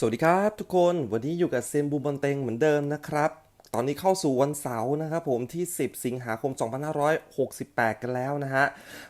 สวัสดีครับทุกคนวันนี้อยู่กับเซนบูบอลเตงเหมือนเดิมนะครับ ตอนนี้เข้าสู่วันเสาร์นะครับผมที่ 10 สิงหาคม 2568 กันแล้วนะฮะ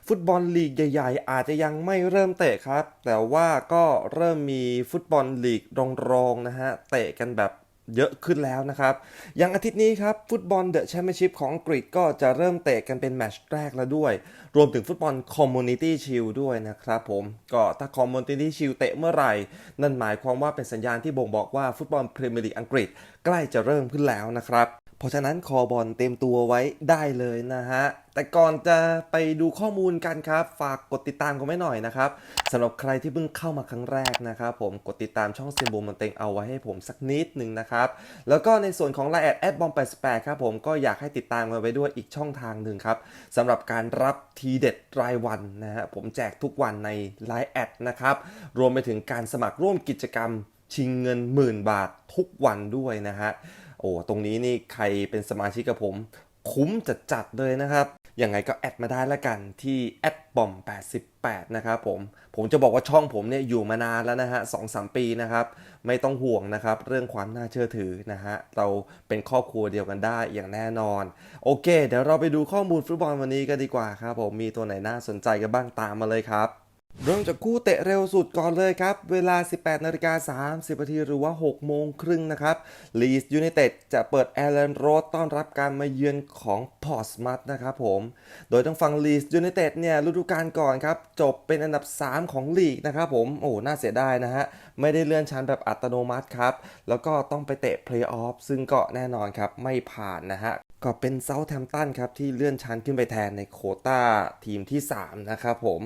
ฟุตบอลลีกใหญ่ ๆ อาจจะยังไม่เริ่มเตะครับ แต่ว่าก็เริ่มมีฟุตบอลลีกรองๆนะฮะ เตะกันแบบ เยอะขึ้นแล้วนะครับ อย่างอาทิตย์นี้ครับ ฟุตบอลเดอะแชมเปี้ยนชิพของอังกฤษก็จะเริ่มเตะกันเป็นแมตช์แรกแล้วด้วย รวมถึงฟุตบอลคอมมูนิตี้ชิลด้วยนะครับผม ก็ถ้าคอมมูนิตี้ชิลเตะเมื่อไหร่ นั่นหมายความว่าเป็นสัญญาณที่บ่งบอกว่าฟุตบอลพรีเมียร์ลีกอังกฤษใกล้จะเริ่มขึ้นแล้วนะครับ เพราะฉะนั้นคอบอลเต็มตัวไว้ได้เลยนะฮะ แต่ก่อนจะไปดูข้อมูลกันครับ ฝากกดติดตามกันไว้หน่อยนะครับสำหรับใครที่เพิ่งเข้ามาครั้งแรกนะครับผมกดติดตามช่องเซมบูมันเต็งเอาไว้ให้ผมสักนิดหนึ่งนะครับ แล้วก็ในส่วนของไลน์แอดแอดบอม88ครับผมก็อยากให้ติดตามกันไว้ด้วยอีกช่องทางหนึ่งครับสำหรับการรับทีเด็ดรายวันนะฮะผมแจกทุกวันในไลน์แอดนะครับรวมไปถึงการสมัครร่วมกิจกรรมชิงเงินหมื่นบาททุกวันด้วยนะฮะ โอ้ตรงนี้นี่ใครเป็นสมาชิกกับผม คุ้มจัดจัดๆเลยนะครับยังไงก็แอดมาได้ละกันที่แอดบอม88 นะครับผม ผมจะบอกว่าช่องผมเนี่ยอยู่มานานแล้วนะฮะสองสามปีนะครับ ไม่ต้องห่วงนะครับ เรื่องความน่าเชื่อถือนะฮะ เราเป็นครอบครัวเดียวกันได้อย่างแน่นอน โอเค เดี๋ยวเราไปดูข้อมูลฟุตบอลวันนี้กันดีกว่าครับผม มีตัวไหนน่าสนใจกันบ้างตามมาเลยครับ เริ่มจากคู่เตะเร็วสุดก่อนเลยครับ เวลา 18นาฬิกา30นาทีหรือว่า 6 โมงครึ่งนะครับลีสยูไนเต็ดจะเปิดแอร์แลนด์โรดต้อนรับการมาเยือนของพอร์สมัตนะครับผม โดยต้องฟังลีสยูไนเต็ดเนี่ยฤดูกาลก่อนครับ จบเป็นอันดับ 3 ของลีกนะครับผม โอ้ น่าเสียดายนะฮะ ไม่ได้เลื่อนชั้นแบบอัตโนมัติครับ แล้วก็ต้องไปเตะเพลย์ออฟซึ่งก็แน่นอนครับ ไม่ผ่านนะฮะ ก็เป็นเซาท์แ m มตันครับที่เลื่อนชั้นขึ้นไปแทนในโคต้าทีมที่ 3 นะครับผม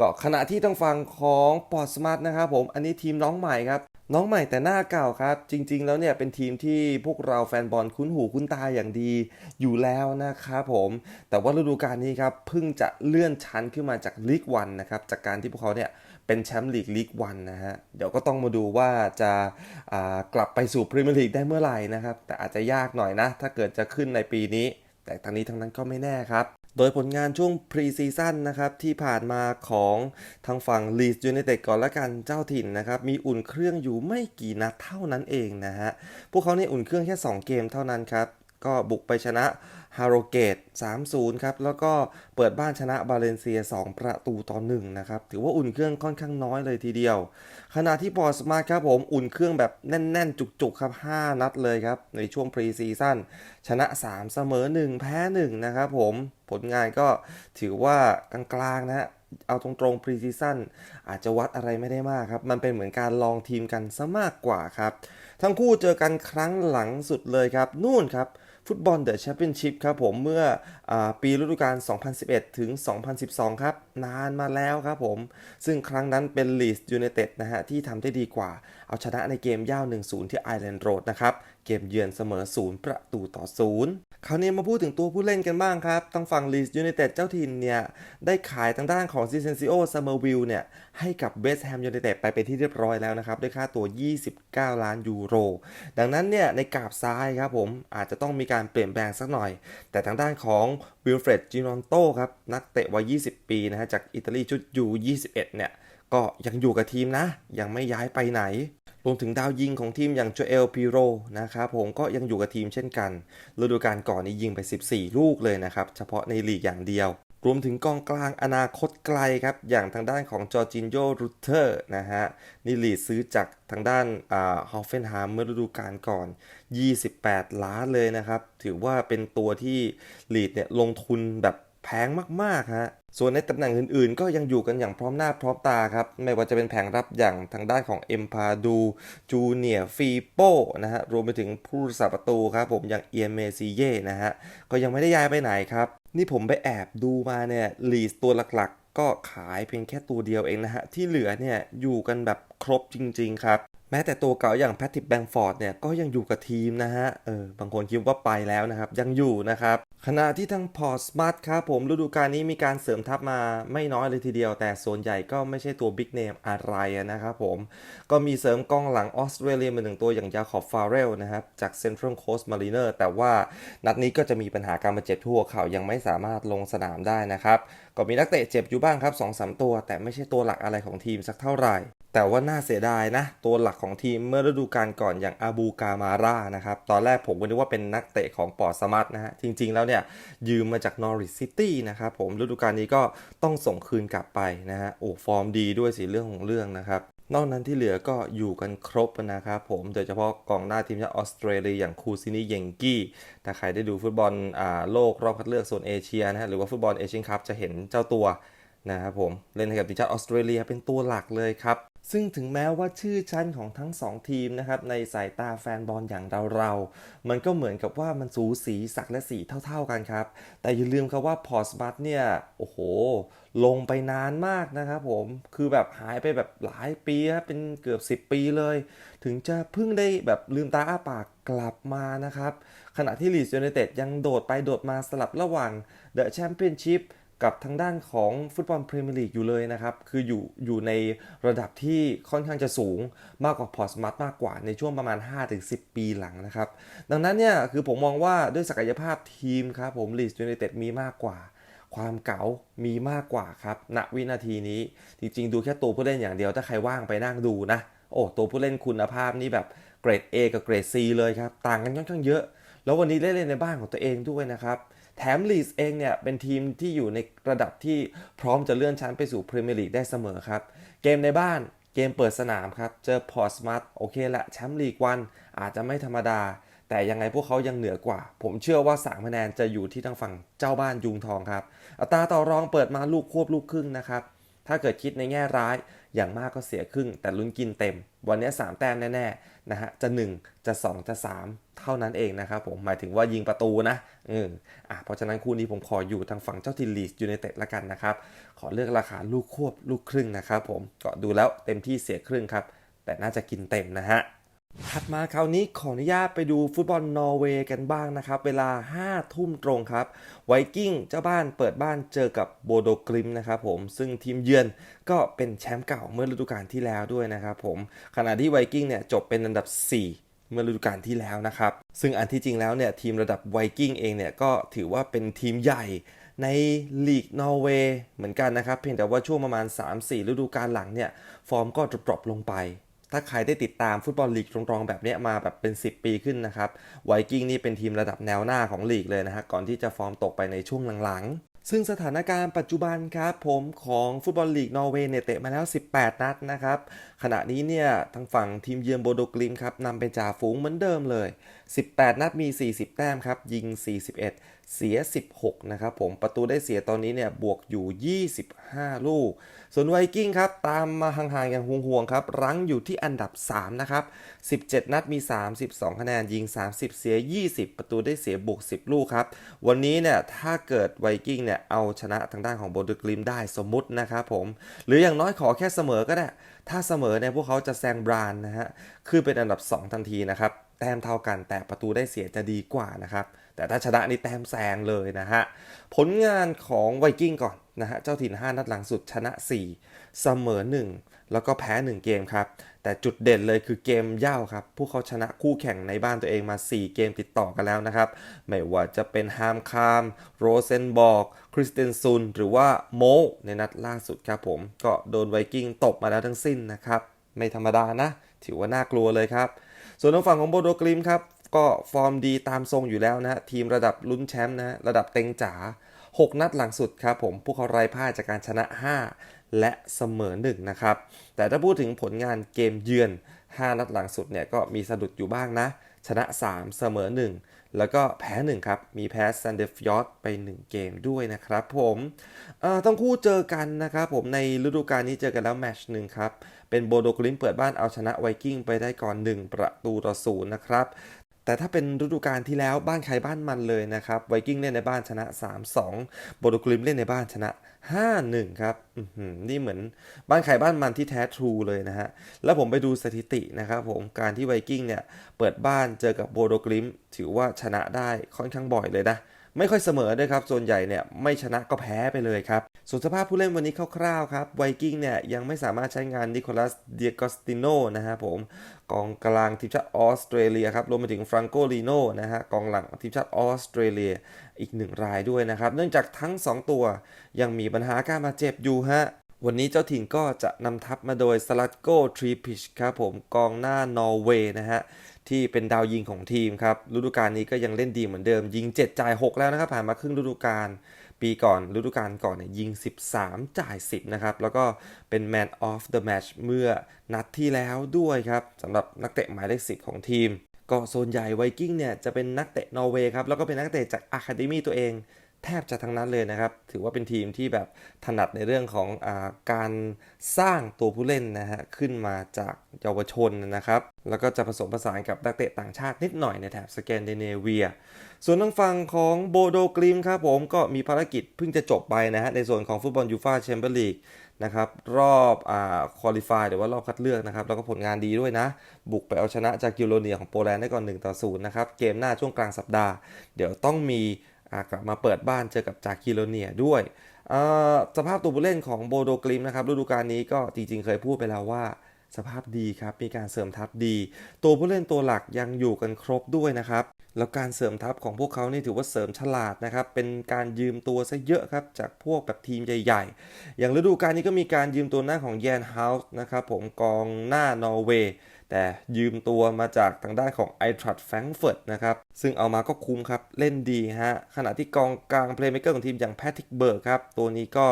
ก็ขณะที่ต้องฟังของปอร์สมาร์ทนะครับผมอันนี้ทีมน้องใหม่ครับ น้องใหม่แต่หน้าเก่าครับ จริง ๆ แล้วเนี่ยเป็นทีมที่พวกเราแฟนบอลคุ้นหูคุ้นตาอย่างดีอยู่แล้วนะครับผมแต่ว่าฤดูกาลนี้ครับเพิ่งจะเลื่อนชั้นขึ้นมาจากลีกวันนะครับจากการที่พวกเขาเนี่ย เป็นแชมป์ลีกลีกวันนะฮะ เดี๋ยวก็ต้องมาดูว่าจะากลับไปสู่พรีเมียร์ลีกได้เมื่อไหร่นะครับ แต่อาจจะยากหน่อยนะ ถ้าเกิดจะขึ้นในปีนี้ แต่ทั้งนี้ทั้งนั้นก็ไม่แน่ครับ โดยผลงานช่วงพรีซีซั่นนะครับ ที่ผ่านมาของทางฝั่งลีสยูไนเต็ดก่อนละกันเจ้าถิ่นนะครับ มีอุ่นเครื่องอยู่ไม่กี่นัดเท่านั้นเองนะฮะ พวกเขาเนี่ยอุ่นเครื่องแค่ 2 เกมเท่านั้นครับ ก็บุกไปชนะฮาโรเกต 3-0 ครับ แล้วก็เปิดบ้านชนะบาเลนเซีย 2 ประตูต่อ1นะครับ ถือว่าอุ่นเครื่องค่อนข้างน้อยเลยทีเดียว ขณะที่บอร์สมาร์ทครับผม อุ่นเครื่องแบบแน่น ๆ จุก ๆ ครับ 5 นัดเลยครับ ในช่วงพรีซีซั่น ชนะ 3 เสมอ 1 แพ้ 1 นะครับผม ผลงานก็ถือว่ากลางๆนะฮะเอาตรงๆพรีซีซั่นอาจจะวัดอะไรไม่ได้มากครับ มันเป็นเหมือนการลองทีมกันซะมากกว่าครับ ทั้งคู่เจอกันครั้งหลังสุดเลยครับ นู่นครับ ฟุตบอลเดอะแชมเปี้ยนชิพครับผมเมื่ออปีฤดูกาล 2011 ถึง 2012 ครับ นานมาแล้วครับผม ซึ่งครั้งนั้นเป็นลีสยูไนเต็ดนะฮะที่ทำได้ดีกว่า เอาชนะในเกมย่าว 1-0 ที่ไอแลนด์โรดนะครับ เกมเยือนเสมอ 0 ประตูต่อ 0 คราวนี้มาพูดถึงตัวผู้เล่นกันบ้างครับทางฝั่งลีสยูไนเต็ดเจ้าถิ่นเนี่ย ได้ขายทางด้านของซิเซนซิโอซัมเมอร์วิลเนี่ย ให้กับเวสต์แฮมยูไนเต็ดไปเป็นที่เรียบร้อยแล้วนะครับ ด้วยค่าตัว 29 ล้านยูโร ดังนั้นเนี่ยในกราบซ้ายครับผมอาจจะต้องมีการเปลี่ยนแปลงสักหน่อย แต่ทางด้านของวิลเฟรดจินอนโตครับนักเตะวัย 20 ปีนะฮะจากอิตาลีชุดยู21เนี่ย ก็ยังอยู่กับทีมนะ ยังไม่ย้ายไปไหน รวมถึงดาวยิงของทีมอย่างโจเอลปิโรนะครับผมก็ยังอยู่กับทีมเช่นกันฤดูกาลก่อนนี้ยิงไป 14 ลูกเลยนะครับ เฉพาะในลีกอย่างเดียวรวมถึงกองกลางอนาคตไกลครับ อย่างทางด้านของจอร์จินโยรูเทอร์นะฮะนี่ลีดซื้อจากทางด้านฮอฟเฟนฮามเมื่อฤดูกาลก่อน 28 ล้านเลยนะครับ ถือว่าเป็นตัวที่ลีดเนี่ยลงทุนแบบ แพงมากๆฮะส่วนในตำแหน่งอื่นๆ ก็ยังอยู่กันอย่างพร้อมหน้าพร้อมตาครับ ไม่ว่าจะเป็นแผงรับอย่างทางด้านของเอ็มพาดูจูเนียฟีโปนะฮะรวมไปถึงผู้รักษาประตูครับผมอย่างเอียเมซีเย่นะฮะก็ยังไม่ได้ย้ายไปไหนครับ นี่ผมไปแอบดูมาเนี่ยลีสตัวหลักๆ ก็ขายเพียงแค่ตัวเดียวเองนะฮะที่เหลือเนี่ยอยู่กันแบบครบจริง ๆ ครับ แม้แต่ตัวเก่าอย่างแพทริกแบงฟอร์ดเนี่ยก็ยังอยู่กับทีมนะฮะ เออ บางคนคิดว่าไปแล้วนะครับ ยังอยู่นะครับ ขณะที่ทางพอร์สมาร์ทครับผมฤดูกาลนี้มีการเสริมทัพมาไม่น้อยเลยทีเดียว แต่ส่วนใหญ่ก็ไม่ใช่ตัวบิ๊กเนมอะไรนะครับผม ก็มีเสริมกองหลังออสเตรเลียมาหนึ่งตัวอย่างยาคอบฟาเรลนะครับ จากเซ็นทรัลโคสต์มารีเนอร์แต่ว่านัดนี้ก็จะมีปัญหาการบาดเจ็บทั่วเข่ายังไม่สามารถลงสนามได้นะครับก็มีนักเตะเจ็บอยู่บ้างครับ2อสตัว แต่ไม่ใช่ตัวหลักอะไรของทีมสักเท่าไหร่ แต่ว่าน่าเสียดายนะ ตัวหลักของทีมเมื่อฤดูกาลก่อนอย่างอาบูกามาร่านะครับ ตอนแรกผมก็นึกว่าเป็นนักเตะของปอร์สมัตนะฮะ จริงๆแล้วเนี่ย ยืมมาจากนอริ c ซิตี้นะครับผมฤดูกาลนี้ก็ต้องส่งคืนกลับไปนะฮะ โอ้ฟอร์มดีด้วยสิเรื่องของเรื่องนะครับนอกนั้นที่เหลือก็อยู่กันครบนะครับผม โดยเฉพาะกองหน้าทีมชาติออสเตรเลียอย่างคูซินีเยงกี้ ถ้าใครได้ดูฟุตบอลอ่าโลกรอบคัดเลือกโซนเอเชียนะฮะหรือว่าฟุตบอลเอเชียนคัพจะเห็นเจ้าตัวนะครับผม เล่นให้กับทีมชาติออสเตรเลียเป็นตัวหลักเลยครับ ซึ่งถึงแม้ว่าชื่อชั้นของทั้ง 2 ทีมนะครับในสายตาแฟนบอลอย่างเราๆ มันก็เหมือนกับว่ามันสูสีสักและสีเท่า ๆกันครับ แต่อย่าลืมครับว่าพอสบัตเนี่ย โอ้โห ลงไปนานมากนะครับผม คือแบบหายไปแบบหลายปีครับเป็นเกือบ 10 ปีเลย ถึงจะเพิ่งได้แบบลืมตาอ้าปากกลับมานะครับ ขณะที่ลีดยูไนเต็ดยังโดดไปโดดมาสลับระหว่างเดอะแชมเปี้ยนชิพ กับทางด้านของฟุตบอลพรีเมียร์ลีกอยู่เลยนะครับ คืออยู่อยู่ในระดับที่ค่อนข้างจะสูงมากกว่าพอร์สมัตมากกว่าในช่วงประมาณ 5-10 ปีหลังนะครับ ดังนั้นเนี่ยคือผมมองว่าด้วยศักยภาพทีมครับผมลีดยูไนเต็ดมีมากกว่า ความเก๋ามีมากกว่าครับณวินาทีนี้ จริงๆ ดูแค่ตัวผู้เล่นอย่างเดียวถ้าใครว่างไปนั่งดูนะ โอ้ตัวผู้เล่นคุณภาพนี่แบบเกรด A กับเกรด C เลยครับ ต่างกันค่อนข้างเยอะ แล้ววันนี้ได้เล่นในบ้านของตัวเองด้วยนะครับ แถมลีสเองเนี่ยเป็นทีมที่อยู่ในระดับที่พร้อมจะเลื่อนชั้นไปสู่พรีเมียร์ลีกได้เสมอครับ เกมในบ้านเกมเปิดสนามครับ เจอพอร์สมัตโอเคละแชมป์ลีกวันอาจจะไม่ธรรมดา แต่ยังไงพวกเขายังเหนือกว่า ผมเชื่อว่าสามคะแนนจะอยู่ที่ทางฝั่งเจ้าบ้านยุงทองครับ อัตราต่อรองเปิดมาลูกควบลูกครึ่งนะครับ ถ้าเกิดคิดในแง่ร้าย อย่างมากก็เสียครึ่ง แต่ลุ้นกินเต็ม วันนี้ 3 แต้มแน่ๆนะฮะจะ 1 จะ 2 จะ 3 เท่านั้นเองนะครับผมหมายถึงว่ายิงประตูนะเอออะเพราะฉะนั้นคู่นี้ผมขออยู่ทางฝั่งเจ้าทีลีสยูไนเต็ดละกันนะครับ ขอเลือกราคาลูกควบลูกครึ่งนะครับผมก็ดูแล้วเต็มที่เสียครึ่งครับแต่น่าจะกินเต็มนะฮะ ถัดมาคราวนี้ขออนุญาตไปดูฟุตบอลนอร์เวย์กันบ้างนะครับ เวลา 5 ทุ่มตรงครับ ไวกิ้งเจ้าบ้านเปิดบ้านเจอกับโบโดกริมนะครับผม ซึ่งทีมเยือนก็เป็นแชมป์เก่าเมื่อฤดูกาลที่แล้วด้วยนะครับผม ขณะที่ไวกิ้งเนี่ยจบเป็นอันดับ 4เมื่อฤดูกาลที่แล้วนะครับ ซึ่งอันที่จริงแล้วเนี่ยทีมระดับไวกิ้งเองเนี่ยก็ถือว่าเป็นทีมใหญ่ในลีกนอร์เวย์เหมือนกันนะครับ เพียงแต่ว่าช่วงประมาณ 3-4 ฤดูกาลหลังเนี่ย ฟอร์มก็ดรอปลงไป ถ้าใครได้ติดตามฟุตบอลลีกตรงๆแบบนี้มาแบบเป็น 10 ปีขึ้นนะครับไวกิ้งนี่เป็นทีมระดับแนวหน้าของลีกเลยนะฮะก่อนที่จะฟอร์มตกไปในช่วงหลังๆ ซึ่งสถานการณ์ปัจจุบันครับผมของฟุตบอลลีกนอร์เวย์เนี่ยเตะมาแล้ว 18 นัดนะครับขณะนี้เนี่ยทางฝั่งทีมเยือนโบโดกลิมครับนำเป็นจ่าฝูงเหมือนเดิมเลย 18 นัดมี 40 แต้มครับยิง 41 เสีย 16 นะครับผมประตูได้เสียตอนนี้เนี่ยบวกอยู่ 25 ลูก ส่วนไวกิ้งครับ ตามมาห่างๆอย่างห่วงๆครับ รั้งอยู่ที่อันดับ 3 นะครับ 17 นัดมี 32 คะแนน ยิง 30 เสีย 20 ประตูได้เสียบวก 10 ลูกครับ วันนี้เนี่ยถ้าเกิดไวกิ้งเนี่ยเอาชนะทางด้านของโบดูกลิมได้สมมุตินะครับผม หรืออย่างน้อยขอแค่เสมอก็ได้ ถ้าเสมอเนี่ยพวกเขาจะแซงบรานนะฮะคือเป็นอันดับ 2 ทันทีนะครับ แต้มเท่ากัน แต่ประตูได้เสียจะดีกว่านะครับ แต่ถ้าชนะนี่แต้มแซงเลยนะฮะ ผลงานของไวกิ้งก่อนนะฮะ เจ้าถิ่น 5 นัดหลังสุดชนะ 4 เสมอ 1 แล้วก็แพ้ 1 เกมครับ แต่จุดเด่นเลยคือเกมเย่าครับ พวกเขาชนะคู่แข่งในบ้านตัวเองมา 4 เกมติดต่อกันแล้วนะครับ ไม่ว่าจะเป็นฮามคาม โรเซนบอร์กคริสเตนซุน หรือว่าโมในนัดล่าสุดครับผม ก็โดนไวกิ้งตบมาแล้วทั้งสิ้นนะครับ ไม่ธรรมดานะ ถือว่าน่ากลัวเลยครับ ส่วนทางฝั่งของโบโดกลิมครับ ก็ฟอร์มดีตามทรงอยู่แล้วนะฮะทีมระดับลุ้นแชมป์นะฮะระดับเต็งจ๋า6 นัดหลังสุดครับผมพวกเขาไร้พ่ายจากการชนะ 5 และเสมอ1นะครับแต่ถ้าพูดถึงผลงานเกมเยือน 5 นัดหลังสุดเนี่ยก็มีสะดุดอยู่บ้างนะ ชนะ 3 เสมอ 1 แล้วก็แพ้1ครับ มีแพ้ซันเดฟยอร์ดไป 1 เกมด้วยนะครับผมต้อทั้งคู่เจอกันนะครับผมในฤดูกาลนี้เจอกันแล้วแมตช์หนึ่งครับ เป็นโบโดกลิมเปิดบ้านเอาชนะไวกิ้งไปได้ก่อน 1 ประตูต่อศูนย์นะครับ แต่ถ้าเป็นฤดูกาลที่แล้วบ้านใครบ้านมันเลยนะครับไวกิ้งเล่นในบ้านชนะ 3-2โบโดกริมเล่นในบ้านชนะ 5-1 ครับนี่เหมือนบ้านใครบ้านมันที่แท้ทรูเลยนะฮะ แล้วผมไปดูสถิตินะครับผมการที่ไวกิ้งเนี่ย เปิดบ้านเจอกับโบโดกริมถือว่าชนะได้ค่อนข้างบ่อยเลยนะ ไม่ค่อยเสมอด้วยครับ ส่วนใหญ่เนี่ยไม่ชนะก็แพ้ไปเลยครับ ส่วนสภาพผู้เล่นวันนี้คร่าวๆครับไวกิ้งเนี่ยยังไม่สามารถใช้งานนิโคลัสเดียกอสติโนนะฮะผม กองกลางทีมชาติออสเตรเลียครับรวมไปถึงฟรังโกลีโนนะฮะกองหลังทีมชาติออสเตรเลียอีกหนึ่งรายด้วยนะครับ เนื่องจากทั้ง 2 ตัวยังมีปัญหาการบาดเจ็บอยู่ฮะ วันนี้เจ้าถิ่นก็จะนำทัพมาโดยสลัดโกทรีพิชครับผมกองหน้านอร์เวย์นะฮะที่เป็นดาวยิงของทีมครับฤดูกาลนี้ก็ยังเล่นดีเหมือนเดิม ยิง 7 จ่าย 6 แล้วนะครับผ่านมาครึ่งฤดูกาลปีก่อนฤดูกาลก่อนเนี่ยยิง 13 จ่าย 10 นะครับ แล้วก็เป็น Man of the Match เมื่อนัดที่แล้วด้วยครับสำหรับนักเตะหมายเลข 10 ของทีม ก็โซนใหญ่ไวกิ้งเนี่ยจะเป็นนักเตะนอร์เวย์ครับแล้วก็เป็นนักเตะจากอะคาเดมีตัวเอง แทบจะทั้งนั้นเลยนะครับ ถือว่าเป็นทีมที่แบบถนัดในเรื่องของอาการสร้างตัวผู้เล่นนะฮะขึ้นมาจากเยาวชนนะครับ แล้วก็จะผสมผสานกับนักเตะต่างชาตินิดหน่อยในแถบสแกนดิเนเวีย ส่วนทางฝั่งของโบโดกริมครับผมก็มีภารกิจเพิ่งจะจบไปนะฮะในส่วนของฟุตบอลยูฟาแชมเปี้ยนลีกนะครับรอบอ่าคุริฟายหรือว่ารอบคัดเลือกนะครับแล้วก็ผลงานดีด้วยนะ บุกไปเอาชนะจากกิโลเนียของโปแลนด์ได้ก่อน1ต่อ0นะครับเกมหน้าช่วงกลางสัปดาห์ เดี๋ยวต้องมี กลับมาเปิดบ้านเจอกับจากิโลเนียด้วย สภาพตัวผู้เล่นของโบโดกริมนะครับฤดูกาลนี้ก็จริง ๆ เคยพูดไปแล้วว่าสภาพดีครับ มีการเสริมทัพดี ตัวผู้เล่นตัวหลักยังอยู่กันครบด้วยนะครับ แล้วการเสริมทัพของพวกเขานี่ถือว่าเสริมฉลาดนะครับ เป็นการยืมตัวซะเยอะครับ จากพวกแบบทีมใหญ่ๆ อย่างฤดูกาลนี้ก็มีการยืมตัวหน้าของแยนเฮาส์นะครับผมกองหน้านอร์เวย์ แต่ยืมตัวมาจากทางด้านของไอทรัตแฟรงเฟิร์ตนะครับ ซึ่งเอามาก็คุ้มครับ เล่นดีฮะ ขณะที่กองกลางเพลย์เมคเกอร์ของทีมอย่างแพทริกเบิร์กครับ ตัวนี้ก็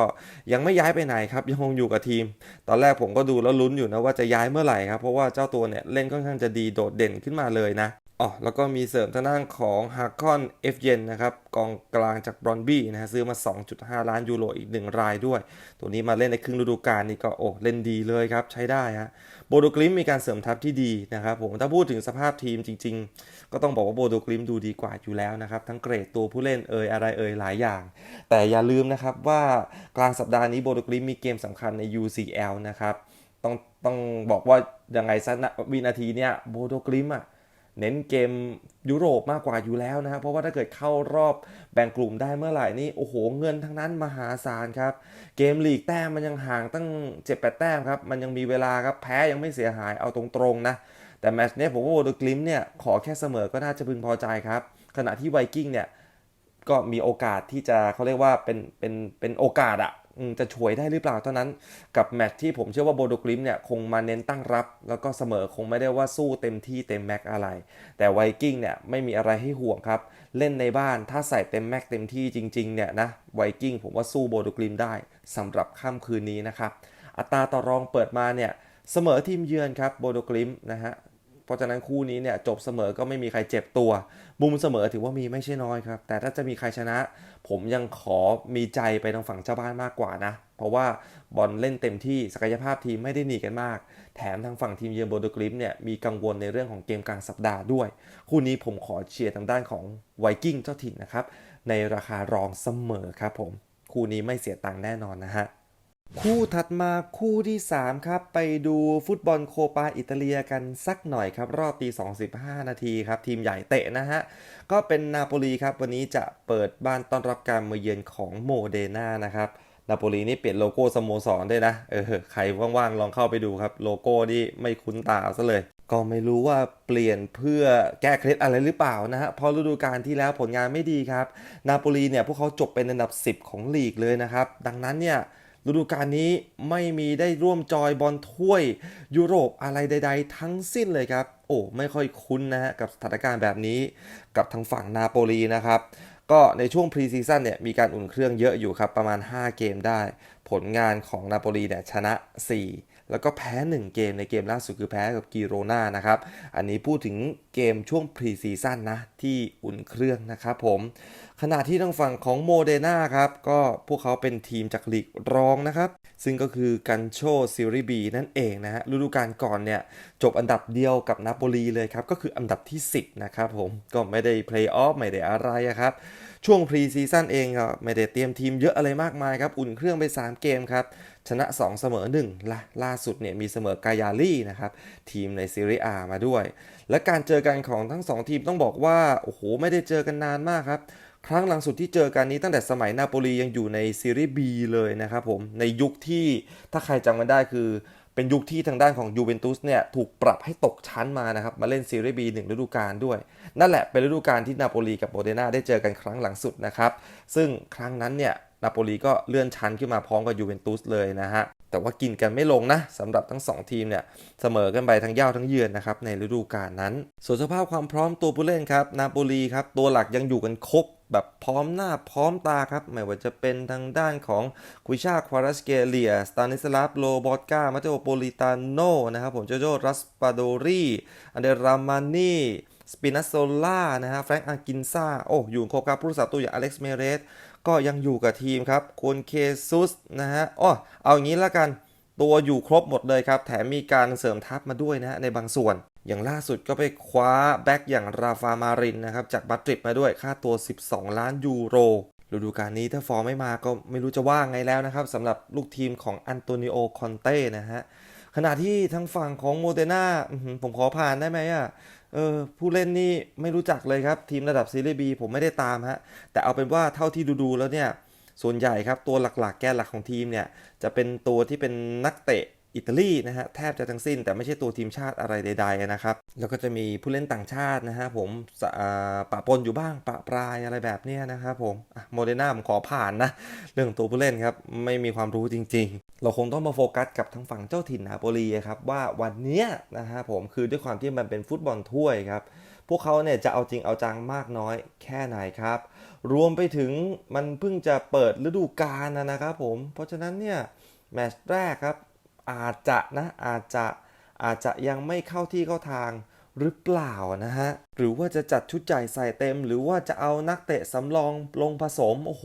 ยังไม่ย้ายไปไหนครับ ยังคงอยู่กับทีม ตอนแรกผมก็ดูแล้วลุ้นอยู่นะว่าจะย้ายเมื่อไหร่ครับ เพราะว่าเจ้าตัวเนี่ยเล่นค่อนข้างจะดีโดดเด่นขึ้นมาเลยนะ อ๋อแล้วก็มีเสริมทางด้านของฮาร์คอนเอฟเยนนะครับกองกลางจากบรอนบี้นะฮะซื้อมา 2.5 ล้านยูโรอีก 1 รายด้วย ตัวนี้มาเล่นในครึ่งฤดูกาลนี่ก็โอ้เล่นดีเลยครับ ใช้ได้ฮะโบโดกลิมมีการเสริมทัพที่ดีนะครับผมถ้าพูดถึงสภาพทีมจริง ๆ ก็ต้องบอกว่าโบโดกลิมดูดีกว่าอยู่แล้วนะครับ ทั้งเกรดตัวผู้เล่นเอ่ยอะไรเอ่ยหลายอย่าง แต่อย่าลืมนะครับว่ากลางสัปดาห์นี้โบโดกลิมมีเกมสำคัญใน UCL นะครับต้องต้องบอกว่ายังไงซะนะวินาทีเนี้ยโบโดกลิมอะ เน้นเกมยุโรปมากกว่าอยู่แล้วนะครับเพราะว่าถ้าเกิดเข้ารอบแบ่งกลุ่มได้เมื่อไหร่นี่โอ้โหเงินทั้งนั้นมหาศาลครับ เกมลีกแต้มมันยังห่างตั้ง7-8แต้มครับ มันยังมีเวลาครับแพ้ยังไม่เสียหายเอาตรงๆนะ แต่แมตช์เนี้ยผมว่าโวลด์กลิมเนี่ยขอแค่เสมอก็น่าจะพึงพอใจครับ ขณะที่ไวกิ้งเนี่ยก็มีโอกาสที่จะเขาเรียกว่าเป็นเป็นเป็นโอกาสอะ จะฉวยได้หรือเปล่าเท่านั้น กับแมตช์ที่ผมเชื่อว่าโบโดกลิมเนี่ยคงมาเน้นตั้งรับ แล้วก็เสมอคงไม่ได้ว่าสู้เต็มที่เต็มแม็กอะไร แต่ไวกิ้งเนี่ยไม่มีอะไรให้ห่วงครับ เล่นในบ้านถ้าใส่เต็มแม็กเต็มที่จริงๆเนี่ยนะไวกิ้งผมว่าสู้โบโดกลิมได้สำหรับค่ำคืนนี้นะครับอัตราต่อรองเปิดมาเนี่ยเสมอทีมเยือนครับโบโดกลิมนะฮะ เพราะฉะนั้นคู่นี้เนี่ยจบเสมอก็ไม่มีใครเจ็บตัว มุมเสมอถือว่ามีไม่ใช่น้อยครับ แต่ถ้าจะมีใครชนะ ผมยังขอมีใจไปทางฝั่งเจ้าบ้านมากกว่านะ เพราะว่าบอลเล่นเต็มที่ศักยภาพทีมไม่ได้หนีกันมาก แถมทางฝั่งทีมเยือนโบโดกลิมเนี่ยมีกังวลในเรื่องของเกมกลางสัปดาห์ด้วย คู่นี้ผมขอเชียร์ทางด้านของไวกิ้งเจ้าถิ่นนะครับในราคารองเสมอครับผมคู่นี้ไม่เสียตังค์แน่นอนนะฮะ คู่ถัดมาคู่ที่ 3 ครับ ไปดูฟุตบอลโคปาอิตาเลียกันสักหน่อยครับ รอบตี25 นาทีครับ ทีมใหญ่เตะนะฮะ ก็เป็นนาโปลีครับ วันนี้จะเปิดบ้านต้อนรับการมาเยือนของโมเดนานะครับนาโปลีนี่เปลี่ยนโลโก้สโมสรด้วยนะ เออ ใครว่างๆ ลองเข้าไปดูครับ โลโก้นี่ไม่คุ้นตาซะเลย ก็ไม่รู้ว่าเปลี่ยนเพื่อแก้เคล็ดอะไรหรือเปล่านะฮะ เพราะฤดูกาลที่แล้วผลงานไม่ดีครับ นาโปลีเนี่ยพวกเขาจบเป็นอันดับ 10 ของลีกเลยนะครับ ดังนั้นเนี่ย ฤดูกาลนี้ไม่มีได้ร่วมจอยบอลถ้วยยุโรปอะไรใด ๆ ทั้งสิ้นเลยครับ โอ้ไม่ค่อยคุ้นนะฮะกับสถานการณ์แบบนี้ กับทางฝั่งนาโปลีนะครับ ก็ในช่วงพรีซีซั่นเนี่ยมีการอุ่นเครื่องเยอะอยู่ครับ ประมาณ 5 เกมได้ ผลงานของนาโปลีเนี่ยชนะ 4 แล้วก็แพ้ 1 เกมในเกมล่าสุดคือแพ้กับกีโรนานะครับ อันนี้พูดถึงเกมช่วงพรีซีซั่นนะ ที่อุ่นเครื่องนะครับผม ขณะที่ทางฝั่งของโมเดนาครับ ก็พวกเขาเป็นทีมจากลีกรองนะครับ ซึ่งก็คือกันโชซิริบีนั่นเองนะฮะฤดูกาลก่อนเนี่ย จบอันดับเดียวกับนาโปลีเลยครับ ก็คืออันดับที่ 10 นะครับผมก็ไม่ได้เพลย์ออฟไม่ได้อะไระครับช่วงพรีซีซั่นเองก็ไม่ได้เตรียมทีมเยอะอะไรมากมายครับ อุ่นเครื่องไป 3 เกมครับ ชนะ 2 เสมอ1ล่ะล่าสุดเนี่ยมีเสมอกายาลี่นะครับทีมในซีเรียอามาด้วย และการเจอกันของทั้ง 2 ทีมต้องบอกว่าโอ้โหไม่ได้เจอกันนานมากครับครั้งหลังสุดที่เจอกันนี้ตั้งแต่สมัยนาโปลียังอยู่ในซีรีส์ B เลยนะครับผมในยุคที่ถ้าใครจำกันได้คือเป็นยุคที่ทางด้านของยูเวนตุสเนี่ยถูกปรับให้ตกชั้นมานะครับมาเล่นซีรีส์ B หนึ่งฤดูกาลด้วย นั่นแหละเป็นฤดูกาลที่นาโปลีกับโมเดนาได้เจอกันครั้งหลังสุดนะครับ ซึ่งครั้งนั้นเนี่ย นาโปลีก็เลื่อนชั้นขึ้นมาพร้อมกับยูเวนตุสเลยนะฮะ แต่ว่ากินกันไม่ลงนะสำหรับทั้ง 2 ทีมเนี่ย เสมอกันไปทั้งเย่าทั้งเยือนนะครับ ในฤดูกาลนั้น ส่วนสภาพความพร้อมตัวผู้เล่นครับ นาโปลีครับ ตัวหลักยังอยู่กันครบแบบพร้อมหน้าพร้อมตาครับ ไม่ว่าจะเป็นทางด้านของคุยชาควารัสเกเลีย สตานิสลาฟโลบอตกามาเตโอโปลิตาโนนะครับผมโจโจรัสปาโดรีอันเดรามานีสปินัสโซล่านะฮะแฟรงค์อากินซาโอ้อยู่ครบครับผู้รักษาตัวอย่างอเล็กซ์เมเรส ก็ยังอยู่กับทีมครับโคนเคซุสนะฮะอ้อเอาอย่างนี้ละกันตัวอยู่ครบหมดเลยครับ แถมมีการเสริมทัพมาด้วยนะฮะในบางส่วน อย่างล่าสุดก็ไปคว้าแบ็กอย่างราฟามารินนะครับจากบัตริดมาด้วยค่าตัว 12 ล้านยูโรฤดูกาลนี้ถ้าฟอร์มไม่มาก็ไม่รู้จะว่าไงแล้วนะครับสำหรับลูกทีมของอันโตนิโอคอนเต้นะฮะขณะที่ทางฝั่งของโมเดนาผมขอผ่านได้ไหมอะ เออผู้เล่นนี่ไม่รู้จักเลยครับ ทีมระดับซีรีส์บีผมไม่ได้ตามฮะ แต่เอาเป็นว่าเท่าที่ดูๆแล้วเนี่ย ส่วนใหญ่ครับตัวหลักๆ แกนหลักของทีมเนี่ย จะเป็นตัวที่เป็นนักเตะอิตาลีนะฮะแทบจะทั้งสิ้น แต่ไม่ใช่ตัวทีมชาติอะไรใด ๆนะครับ แล้วก็จะมีผู้เล่นต่างชาตินะฮะผมะปะปนอยู่บ้างปะปลายอะไรแบบเนี้ยนะครับผมโมเดนาผมขอผ่านนะ เรื่องตัวผู้เล่นครับ ไม่มีความรู้จริงๆ เราคงต้องมาโฟกัสกับทางฝั่งเจ้าถิ่นนาโปลีครับว่าวันนี้นะฮะผมคือด้วยความที่มันเป็นฟุตบอลถ้วยครับพวกเขาเนี่ยจะเอาจริงเอาจังมากน้อยแค่ไหนครับ รวมไปถึงมันเพิ่งจะเปิดฤดูกาลนะครับผม เพราะฉะนั้นเนี่ยแมตช์แรกครับอาจจะนะอาจจะอาจจะยังไม่เข้าที่เข้าทางหรือเปล่านะฮะ หรือว่าจะจัดชุดใหญ่ใส่เต็ม หรือว่าจะเอานักเตะสำรองลงผสม โอ้โห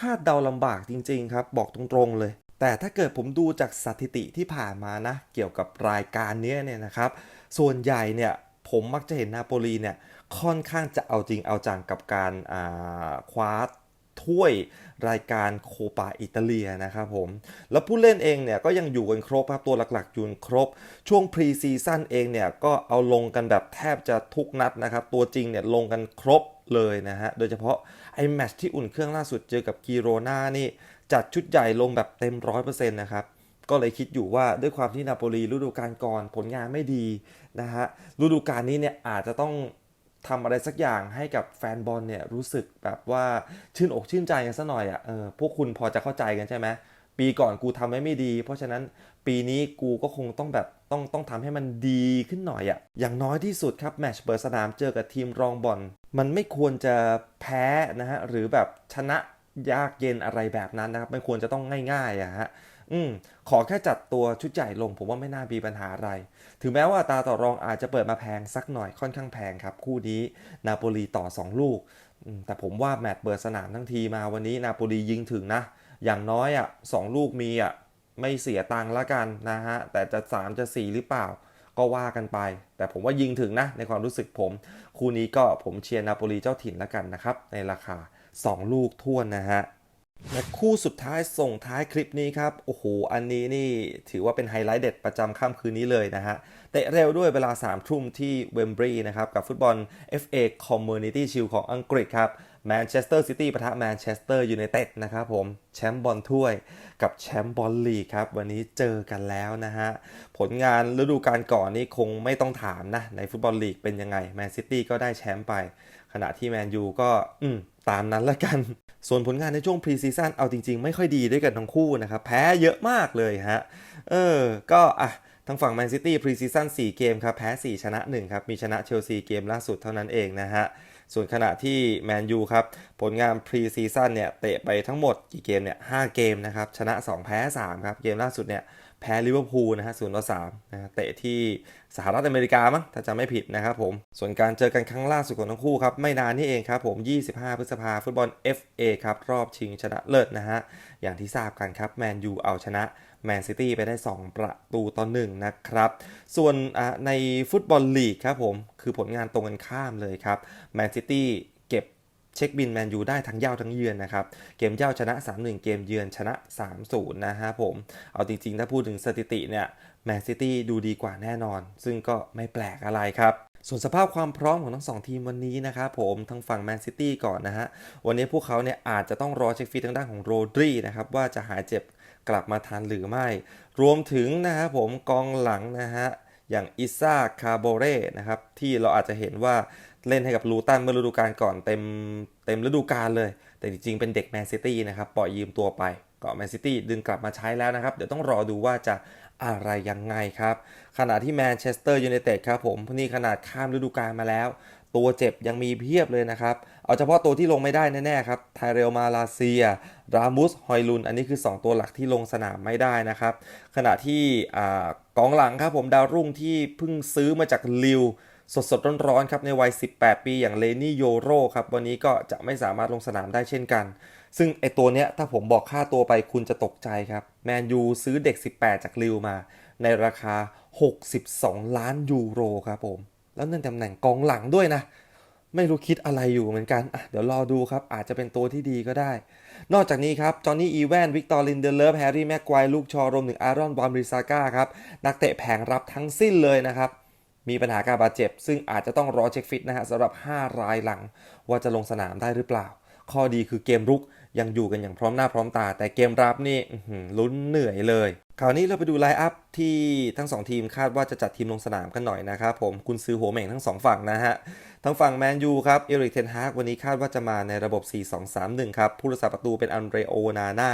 คาดเดาลำบากจริง ๆ ครับ บอกตรงๆเลย แต่ถ้าเกิดผมดูจากสถิติที่ผ่านมานะ เกี่ยวกับรายการเนี้ยเนี่ยนะครับ ส่วนใหญ่เนี่ยผมมักจะเห็นนาโปลีเนี่ยค่อนข้างจะเอาจริงเอาจังกับการาคว้าถ้วยรายการโคปาอิตาเลียนะครับผม แล้วผู้เล่นเองเนี่ยก็ยังอยู่กันครบครับ ตัวหลักๆอยู่กันครบ ช่วงพรีซีซั่นเองเนี่ยก็เอาลงกันแบบแทบจะทุกนัดนะครับ ตัวจริงเนี่ยลงกันครบเลยนะฮะ โดยเฉพาะไอ้แมตช์ที่อุ่นเครื่องล่าสุดเจอกับกีโรนานี่ จัดชุดใหญ่ลงแบบเต็มร้อยเปอร์เซ็นต์นะครับ ก็เลยคิดอยู่ว่าด้วยความที่นาโปลีฤดูกาลก่อนผลงานไม่ดีนะฮะฤดูกาลนี้เนี่ยอาจจะต้องทำอะไรสักอย่างให้กับแฟนบอลเนี่ยรู้สึกแบบว่าชื่นอกชื่นใจกันซะหน่อยอะ่ะเออพวกคุณพอจะเข้าใจกันใช่ไหมปีก่อนกูทำไม่ไม่ดี เพราะฉะนั้นปีนี้กูก็คงต้องแบบต้องต้องทำให้มันดีขึ้นหน่อยอะ่ะอย่างน้อยที่สุดครับแมตช์เปิดสนามเจอกับทีมรองบอลมันไม่ควรจะแพ้นะฮะหรือแบบชนะ ยากเย็นอะไรแบบนั้นนะครับ ไม่ควรจะต้องง่ายๆอะฮะอืมขอแค่จัดตัวชุดใหญ่ลง ผมว่าไม่น่ามีปัญหาอะไร ถึงแม้ว่าตาต่อรองอาจจะเปิดมาแพงสักหน่อยค่อนข้างแพงครับ คู่นี้นาโปลีต่อ 2 ลูก แต่ผมว่าแมตช์เปิดสนามทั้งทีมาวันนี้นาโปลียิงถึงนะ อย่างน้อยอะสองลูกมีอะไม่เสียตังค์ละกันนะฮะ แต่จะ 3 จะ 4 หรือเปล่า ก็ว่ากันไป แต่ผมว่ายิงถึงนะ ในความรู้สึกผม คู่นี้ก็ผมเชียร์นาโปลีเจ้าถิ่นละกันนะครับ ในราคา 2 ลูกท่วนนะฮะและคู่สุดท้ายส่งท้ายคลิปนี้ครับ โอ้โห อันนี้นี่ถือว่าเป็นไฮไลท์เด็ดประจำค่ำคืนนี้เลยนะฮะ เตะเร็วด้วยเวลา3ทุ่มที่เวมบรีนะครับ กับฟุตบอล FA Community Shield ของอังกฤษครับแมนเชสเตอร์ซิตี้ปะทะแมนเชสเตอร์ยูไนเต็ดนะครับผม แชมป์บอลถ้วยกับแชมป์บอลลีกครับ วันนี้เจอกันแล้วนะฮะ ผลงานฤดูกาลก่อนนี้คงไม่ต้องถามนะ ในฟุตบอลลีกเป็นยังไงแมนซิตี้ก็ได้แชมป์ไป ขณะที่แมนยูก็อืมตามนั้นละกัน ส่วนผลงานในช่วงพรีซีซั่นเอาจริง ๆ ไม่ค่อยดีด้วยกันทั้งคู่นะครับ แพ้เยอะมากเลยฮะ เออ ก็อะทางฝั่งแมนซิตี้พรีซีซั่น4เกมครับ แพ้ 4 ชนะ 1 ครับ มีชนะเชลซีเกมล่าสุดเท่านั้นเองนะฮะ ส่วนขณะที่แมนยูครับ ผลงานพรีซีซั่นเนี่ย เตะไปทั้งหมดกี่เกมเนี่ย 5 เกมนะครับ ชนะ 2 แพ้ 3 ครับ เกมล่าสุดเนี่ย พ้ลิเวอร์พูลนะฮะศูนย์ต่อสามนะฮะเตะที่สหรัฐอเมริกามั้งถ้าจำไม่ผิดนะครับผม ส่วนการเจอกันครั้งล่าสุดของทั้งคู่ครับ ไม่นานนี่เองครับผม 25 พฤษภาฟุตบอล FA ครับ รอบชิงชนะเลิศนะฮะ อย่างที่ทราบกันครับ แมนยูเอาชนะแมนซิตี้ไปได้ 2 ประตูต่อ1นะครับ ส่วนในฟุตบอลลีกครับผม คือผลงานตรงกันข้ามเลยครับแมนซิตี้ เช็คบินแมนยูได้ทั้งเย่าทั้งเยือนนะครับ เกมเย่าชนะ 3-1 เกมเยือนชนะ 3-0 นะฮะผม เอาจริงๆ ถ้าพูดถึงสถิติเนี่ยแมนซิตี้ดูดีกว่าแน่นอน ซึ่งก็ไม่แปลกอะไรครับส่วนสภาพความพร้อมของทั้งสองทีมวันนี้นะครับผมทางฝั่งแมนซิตี้ก่อนนะฮะ วันนี้พวกเขาเนี่ยอาจจะต้องรอเช็คฟิตทางด้านของโรดรีนะครับว่าจะหายเจ็บกลับมาทันหรือไม่ รวมถึงนะครับผมกองหลังนะฮะอย่างอิซ่าคาโบเร่นะครับที่เราอาจจะเห็นว่า เล่นให้กับลูตันเมื่อฤดูกาลก่อนเต็มเต็มฤดูกาลเลย แต่จริงๆเป็นเด็กแมนซิตี้นะครับ ปล่อยยืมตัวไปก็แมนซิตี้ดึงกลับมาใช้แล้วนะครับ เดี๋ยวต้องรอดูว่าจะอะไรยังไงครับ ขณะที่แมนเชสเตอร์ยูไนเต็ดครับผมนี่ขนาดข้ามฤดูกาลมาแล้ว ตัวเจ็บยังมีเพียบเลยนะครับ เอาเฉพาะตัวที่ลงไม่ได้แน่ๆครับไทเรลมาลาเซีย รามุส ฮอยลุน อันนี้คือ 2 ตัวหลักที่ลงสนามไม่ได้นะครับ ขณะที่อกองหลังครับผมดาวรุ่งที่เพิ่งซื้อมาจากลิว สดสดร้อนๆครับในวัย 18 ปีอย่างเลนี่โยโรครับวันนี้ก็จะไม่สามารถลงสนามได้เช่นกัน ซึ่งไอตัวเนี้ยถ้าผมบอกค่าตัวไปคุณจะตกใจครับ แมนยูซื้อเด็ก 18 จากลิวมา ในราคา 62 ล้านยูโรครับผม แล้วนั่นตำแหน่งกองหลังด้วยนะ ไม่รู้คิดอะไรอยู่เหมือนกันเดี๋ยวรอดูครับ อาจจะเป็นตัวที่ดีก็ได้ นอกจากนี้ครับจอห์นนี่อีแวนวิกตอร์ลินเดเลฟแฮร์รี่แม็กควายลูกชอรวมถึงอารอนบอมริซาก้าครับนักเตะแผงรับทั้งสิ้นเลยนะครับ มีปัญหาการบาดเจ็บ ซึ่งอาจจะต้องรอเช็คฟิตนะฮะสำหรับ 5 รายหลังว่าจะลงสนามได้หรือเปล่า ข้อดีคือเกมรุกยังอยู่กันอย่างพร้อมหน้าพร้อมตา แต่เกมรับนี่ลุ้นเหนื่อยเลยคราวนี้เราไปดูไลน์อัพที่ทั้ง 2 ทีมคาดว่าจะจัดทีมลงสนามกันหน่อยนะครับผมคุณซื้อหัวเหม่งทั้ง 2 ฝั่งนะฮะทั้งฝั่งแมนยูครับเอริกเทนฮากวันนี้คาดว่าจะมาในระบบ 4-2-3-1 ครับ ผู้รักษาประตูเป็นอันเดรโอนาน่า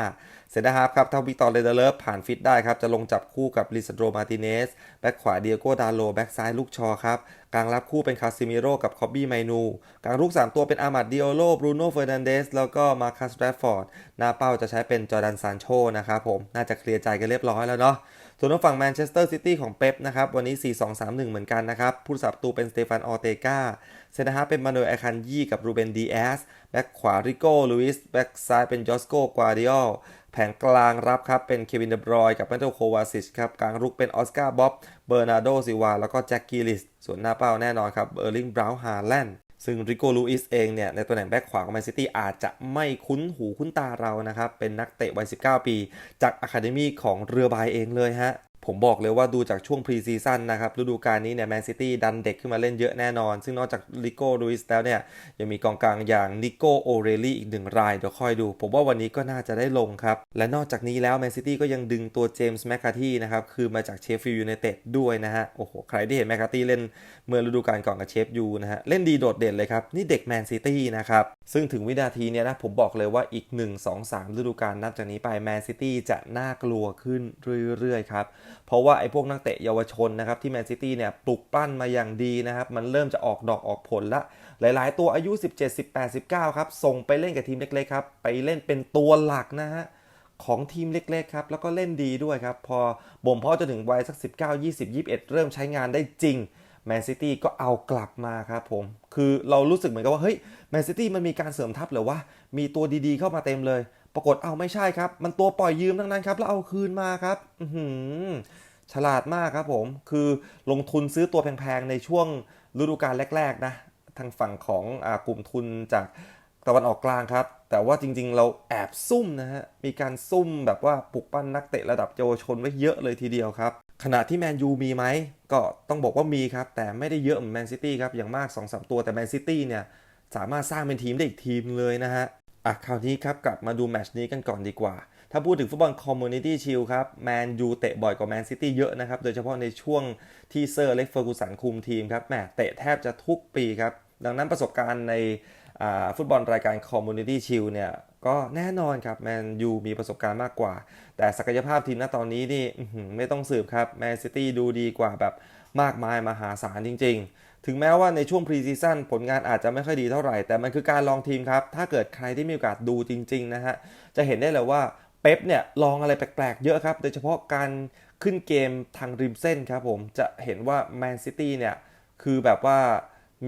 เซนเตอร์ฮาร์ครับถ้าวิกตอร์เรเดเลฟผ่านฟิตได้ครับ จะลงจับคู่กับลิซโดรมาติเนส แบ็กขวาเดียโกดาโล แบ็กซ้ายลูกชอครับ กลางรับคู่เป็นคาซิมิโร่กับคอบบี้ไมนูกลางรุก3 ตัวเป็นอามัดดิโอโลบรูโน่เฟอร์นันเดสแล้วก็มาคัสแรดฟอร์ดหน้าเป้าจะใช้เป็นจอร์แดนซานโชนะครับผม น่าจะเคลียร์ใจกันเรียบร้อยแล้วเนาะส่วนทางฝั่งแมนเชสเตอร์ซิตี้ของเป๊ปนะครับ วันนี้ 4-2-3-1 เหมือนกันนะครับ ผู้รักษาประตูเป็นสเตฟานออเตกาเซนอร์ฮาเป็นมานูเอลคันยี่กับรูเบนดีแอสแบ็กขวาริโก้ลุยส์แบ็กซ้ายเป็นจอสโกกวาดิออ แผงกลางรับครับเป็นเควินเดบรอยกับแมตโตโควาซิชครับกลางรุกเป็นออสการ์บ๊อบเบอร์นาโดซิวาแล้วก็แจ็คกิลิสส่วนหน้าเป้าแน่นอนครับเออร์ลิงบราวน์ฮาแลนด์ซึ่งริโกลูอิสเองเนี่ยในตำแหน่งแบ็กขวาของแมนซิตี้อาจจะไม่คุ้นหูคุ้นตาเรานะครับ เป็นนักเตะวัย 19 ปี จากอะคาเดมีของเรือบายเองเลยฮะ ผมบอกเลยว่าดูจากช่วงพรีซีซั่นนะครับฤดูกาลนี้เนี่ยแมนซิตี้ดันเด็กขึ้นมาเล่นเยอะแน่นอน ซึ่งนอกจากลิโก้ลูอิสแล้วเนี่ย ยังมีกองกลางอย่างนิโก้โอเรลี่อีกหนึ่งราย เดี๋ยวค่อยดู ผมว่าวันนี้ก็น่าจะได้ลงครับ และนอกจากนี้แล้วแมนซิตี้ก็ยังดึงตัวเจมส์แมคคาที่นะครับ คือมาจากเชฟฟิลด์ยูไนเต็ดด้วยนะฮะ โอ้โห ใครที่เห็นแมคคาที่เล่นเมื่อฤดูกาลก่อนกับเชฟยูนะฮะเล่นดีโดดเด่นเลยครับนี่เด็กแมนซิตี้นะครับซึ่งถึงวินาทีเนี้ยนะผมบอกเลยว่าอีก 1 2 3ฤดูกาลนับจากนี้ไปแมนซิตี้จะน่ากลัวขึ้นเรื่อยๆครับเพราะว่าไอ้พวกนักเตะเยาวชนนะครับที่แมนซิตี้เนี่ยปลุกปั้นมาอย่างดีนะครับ มันเริ่มจะออกดอกออกผลละ หลายๆ ตัวอายุ 17 18 19 ครับ ส่งไปเล่นกับทีมเล็กๆครับ ไปเล่นเป็นตัวหลักนะฮะของทีมเล็กๆครับ แล้วก็เล่นดีด้วยครับ พอบ่มเพาะจนถึงวัยสัก 19 20 21 เริ่มใช้งานได้จริงแมนซิตี้ก็เอากลับมาครับผม คือเรารู้สึกเหมือนกับว่า เฮ้ยแมนซิตี้มันมีการเสริมทัพหรือว่ามีตัวดีๆเข้ามาเต็มเลย ปรากฏเอาไม่ใช่ครับ มันตัวปล่อยยืมทั้งนั้นครับ แล้วเอาคืนมาครับอืฉลาดมากครับผม คือลงทุนซื้อตัวแพงๆ ในช่วงฤดูกาลแรก ๆ นะ ทางฝั่งของอกลุ่มทุนจากตะวันออกกลางครับ แต่ว่าจริงๆ เราแอบซุ่มนะฮะ มีการซุ่มแบบว่าปลุกปั้นนักเตะระดับเยาวชนไว้เยอะเลยทีเดียวครับ ขณะที่แมนยูมีไหม ก็ต้องบอกว่ามีครับ แต่ไม่ได้เยอะเหมือนแมนซิตี้ครับ อย่างมาก 2-3 ตัว แต่แมนซิตี้เนี่ยสามารถสร้างเป็นทีมได้อีกทีมเลยนะฮะ อะคราวนี้ครับ กลับมาดูแมชนี้กันก่อนดีกว่า ถ้าพูดถึงฟุตบอลคอมมูนิตี้ชิลครับ แมนยูเตะบ่อยกว่าแมนซิตี้เยอะนะครับ โดยเฉพาะในช่วงที่เซอร์เล็กเฟอร์กูสันคุมทีมครับแหมเตะแทบจะทุกปีครับ ดังนั้นประสบการณ์ในฟุตบอลรายการคอมมูนิตี้ชิลเนี่ย ก็แน่นอนครับแมนยูมีประสบการณ์มากกว่า แต่ศักยภาพทีมณตอนนี้นี่ไม่ต้องสืบครับแมนซิตี้ดูดีกว่าแบบมากมายมหาศาลจริง ๆ ถึงแม้ว่าในช่วงพรีซีซั่นผลงานอาจจะไม่ค่อยดีเท่าไหร่ แต่มันคือการลองทีมครับ ถ้าเกิดใครที่มีโอกาสดูจริง ๆ นะฮะ จะเห็นได้เลยว่าเป๊ปเนี่ยลองอะไรแปลก ๆ เยอะครับ โดยเฉพาะการขึ้นเกมทางริมเส้นครับผม จะเห็นว่าแมนซิตี้เนี่ยคือแบบว่า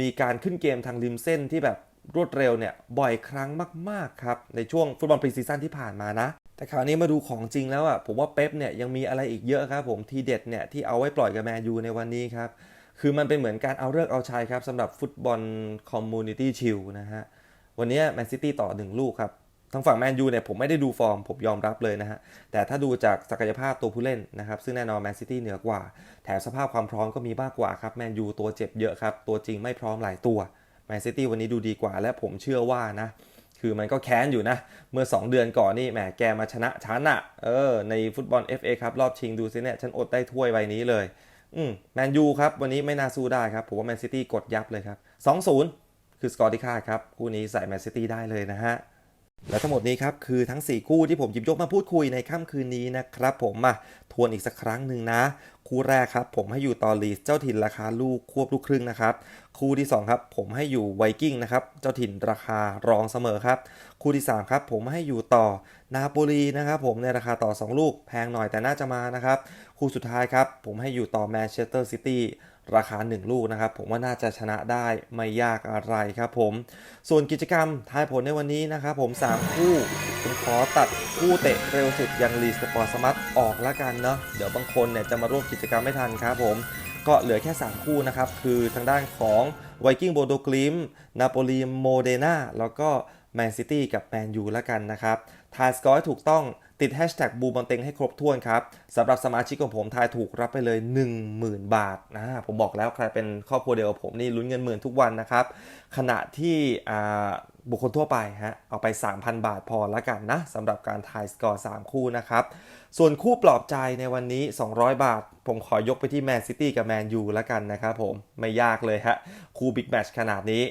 มีการขึ้นเกมทางริมเส้นที่แบบรวดเร็วเนี่ยบ่อยครั้งมาก ๆ ครับ ในช่วงฟุตบอลพรีซีซั่นที่ผ่านมานะ แต่คราวนี้มาดูของจริงแล้วอะผมว่าเป๊ปเนี่ยยังมีอะไรอีกเยอะครับผมทีเด็ดเนี่ยที่เอาไว้ปล่อยกับแมนยูในวันนี้ครับ คือมันเป็นเหมือนการเอาเลิกเอาชัยครับสำหรับฟุตบอลคอมมูนิตี้ชิลนะฮะ วันนี้แมนซิตี้ต่อ 1 ลูกครับทางฝั่งแมนยูเนี่ยผมไม่ได้ดูฟอร์ม ผมยอมรับเลยนะฮะ แต่ถ้าดูจากศักยภาพตัวผู้เล่นนะครับ ซึ่งแน่นอนแมนซิตี้เหนือกว่า แถมสภาพความพร้อมก็มีมากกว่าครับแมนยูตัวเจ็บเยอะครับ ตัวจริงไม่พร้อมหลายตัวแมนซิตี้วันนี้ดูดีกว่า และผมเชื่อว่านะ คือมันก็แค้นอยู่นะ เมื่อ 2 เดือนก่อนนี่แหมแกมาชนะฉันอะเออในฟุตบอล FA ครับรอบชิงดูซิเนี่ยฉันอดได้ถ้วยใบนี้เลย อืมแมนยูครับ วันนี้ไม่น่าสู้ได้ครับ ผมว่าแมนซิตี้กดยับเลยครับ 2-0 คือสกอร์ที่คาดครับ คู่นี้ใส่แมนซิตี้ได้เลยนะฮะ และทั้งหมดนี้ครับ คือทั้ง 4 คู่ที่ผมหยิบยกมาพูดคุยในค่ำคืนนี้นะครับผมมาทวนอีกสักครั้งหนึ่งนะ คู่แรกครับ ผมให้อยู่ตอลีสเจ้าถิ่นราคาลูกควบลูกครึ่งนะครับคู่ที่2ครับผมให้อยู่ไวกิ้งนะครับเจ้าถิ่นราคารองเสมอครับ คู่ที่3ครับผมให้อยู่ต่อ นาโปลีนะครับผมในราคาต่อ 2 ลูกแพงหน่อยแต่น่าจะมานะครับ คู่สุดท้ายครับ ผมให้อยู่ต่อแมนเชสเตอร์ซิตี้ราคา 1 ลูกนะครับ ผมว่าน่าจะชนะได้ไม่ยากอะไรครับผม ส่วนกิจกรรมทายผลในวันนี้นะครับผม 3 คู่ผมขอตัดคู่เตะเร็วสุดย่างลีสปอร์ตสมัตออกละกันเนาะเดี๋ยวบางคนเนี่ยจะมาร่วมกิจกรรมไม่ทันครับผมก็เหลือแค่ 3 คู่นะครับ คือทางด้านของไวกิ้งโบโดกลิมนาโปลีโมเดนาแล้วก็แมนซิตี้กับแมนยูละกันนะครับ ทายสกอร์ให้ถูกต้องติดแฮชแท็กบูมบอลเต็งให้ครบถ้วนครับสำหรับสมาชิกของผมทายถูกรับไปเลย 10,000 บาทนะผมบอกแล้วใครเป็นครอบครัวเดียวกับผมนี่ลุ้นเงินหมื่นทุกวันนะครับ ขณะที่บุคคลทั่วไปฮะเอาไป 3,000 บาทพอละกันนะสำหรับการทายสกอร์ 3 คู่นะครับ ส่วนคู่ปลอบใจในวันนี้ 200 บาท ผมขอยกไปที่แมนซิตี้กับแมนยูละกันนะครับผมไม่ยากเลยฮะคู่บิ๊กแมชขนาดนี้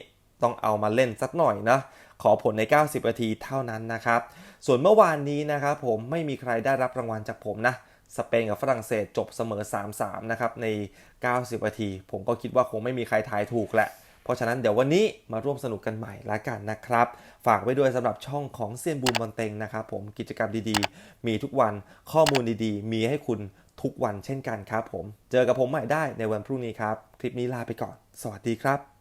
ต้องเอามาเล่นสักหน่อยนะขอผลใน 90 นาทีเท่านั้นนะครับ ส่วนเมื่อวานนี้นะครับผมไม่มีใครได้รับรางวัลจากผมนะสเปนกับฝรั่งเศสจบเสมอ 3-3 นะครับ ใน 90 นาที ผมก็คิดว่าคงไม่มีใครทายถูกแหละ เพราะฉะนั้นเดี๋ยววันนี้มาร่วมสนุกกันใหม่ละกันนะครับ ฝากไว้ด้วยสำหรับช่องของเซียนบูมบอลเต็งนะครับผมกิจกรรมดีๆ มีทุกวันข้อมูลดีๆ มีให้คุณทุกวันเช่นกันครับผม เจอกับผมใหม่ได้ในวันพรุ่งนี้ครับ คลิปนี้ลาไปก่อน สวัสดีครับ